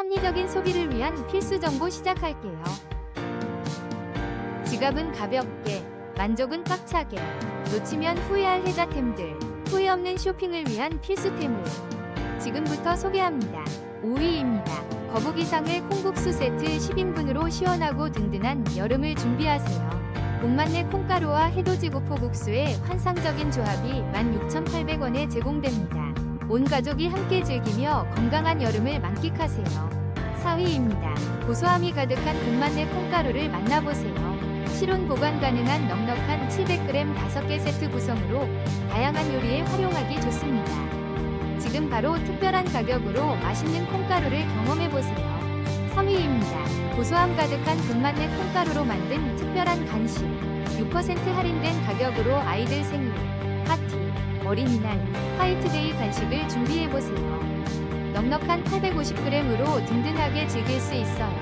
합리적인 소비를 위한 필수 정보 시작할게요. 지갑은 가볍게, 만족은 꽉차게, 놓치면 후회할 혜자템들, 후회 없는 쇼핑을 위한 필수템을 지금부터 소개합니다. 5위입니다. 거북이상을 콩국수 세트 10인분으로 시원하고 든든한 여름을 준비하세요. 복만내 콩가루와 해돋이 고포국수의 환상적인 조합이 16,800원에 제공됩니다. 온 가족이 함께 즐기며 건강한 여름을 만끽하세요. 4위입니다. 고소함이 가득한 복만내 콩가루를 만나보세요. 실온 보관 가능한 넉넉한 700g 5개 세트 구성으로 다양한 요리에 활용하기 좋습니다. 지금 바로 특별한 가격으로 맛있는 콩가루를 경험해보세요. 3위입니다. 고소함 가득한 복만내 콩가루로 만든 특별한 간식. 6% 할인된 가격으로 아이들 생일, 파티, 어린이날, 화이트데이 간식을 준비해보세요. 넉넉한 850g으로 든든하게 즐길 수 있어요.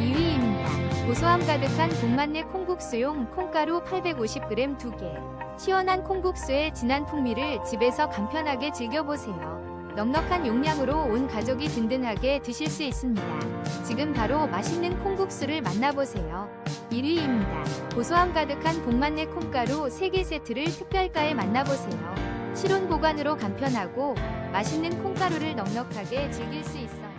2위입니다. 고소함 가득한 복만내 콩국수용 콩가루 850g 2개. 시원한 콩국수의 진한 풍미를 집에서 간편하게 즐겨보세요. 넉넉한 용량으로 온 가족이 든든하게 드실 수 있습니다. 지금 바로 맛있는 콩국수를 만나보세요. 1위입니다. 고소함 가득한 복만내 콩가루 3개 세트를 특별가에 만나보세요. 실온 보관으로 간편하고 맛있는 콩가루를 넉넉하게 즐길 수 있어요.